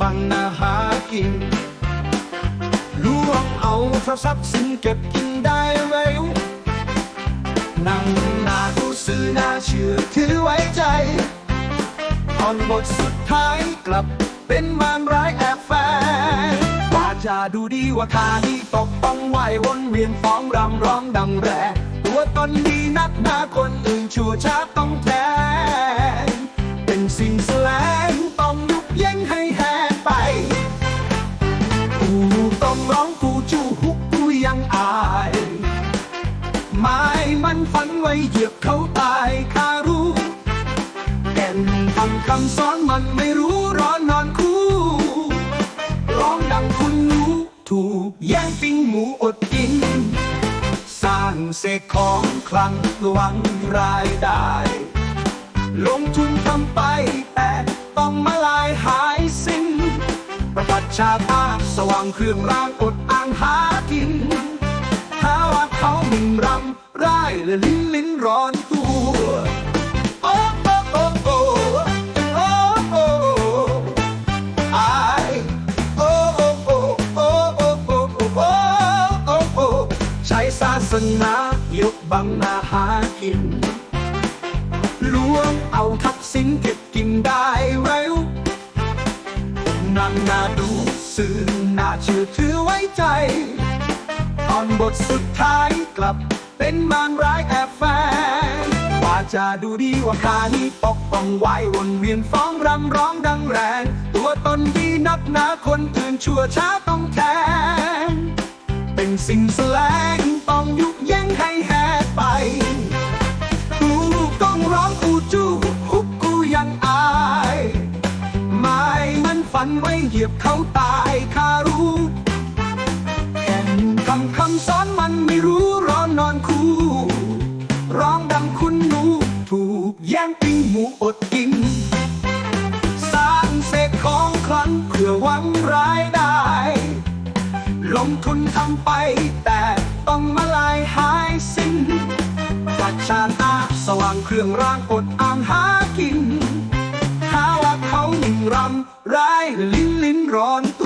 บังนาหากินลวงเอาทรัพย์สินเก็บกินได้เร็วนั่งนาดูซื้อนาเชื่อถือไว้ใจตอนบทสุดท้ายกลับเป็นมารร้ายแอบแฝงว่าจะดูดีว่าทานี้ตกต้องไหววนเวียนฟ้องรำร้องดังแร่ตัวตนดีนักหนาคนอื่นชั่วช้าต้องแท ฝันไว้เหยียบเขาตายข้ารู้แก่นทำคำสอนมันไม่รู้ร้อนนอนคู่ร้องดังคุณรู้ถูกแย่งปิ้งหมูอดกิน สร้างเสกของคลังหวังรายได้ ลงทุนทำไปแต่ต้องมาลายหายสิ้น ประวัติชาติอาสว่างเครื่องรางอดอ่างหากินหาว่าเายและลิ้นลิ้นร้อนตัวโอ้โอ้โอ้โอ้โอ้โอ้อโอ้โอ้โอ้โอ้โอ้โอ้โอ้โอ้โอ้โอ้ใช้ศาสนายกบังหนาหากินล้วงเอาทับสินเก็บกินได้เร็วนั่งน่าดูสื่อน่าเชื่อถือไว้ใจ ตอนบทสุดท้ายกลับ เป็นมารร้ายแอบแฝงว่าจะดูดีว่าคานี้ปกป้องไว้วนเวียนฟ้องรำร้องดังแรง ตัวตนดีนักหนาคนอื่นชั่วช้าต้องแทนเป็นสิ่งแสลงต้องยุบยั้งให้แหกไปกูต้องร้องกูจู้ฮุกกูยังอาย ไม่มันฝันไว้เหยียบเขาตายข้ารู้ ร้อนนอนคู่ ร้องดังคุณหนู ถูกแย่งปิ้งหมูอดกิน สร้างเศษของคลังเพื่อหวังรายได้ ลงทุนทำไปแต่ต้องมาลายหายสิ้นประชาตาสว่างเครื่องรางอดอ่างหากิน หาว่าเขาหนึ่งรำร้ายลิ้นลิ้นร้อนตัว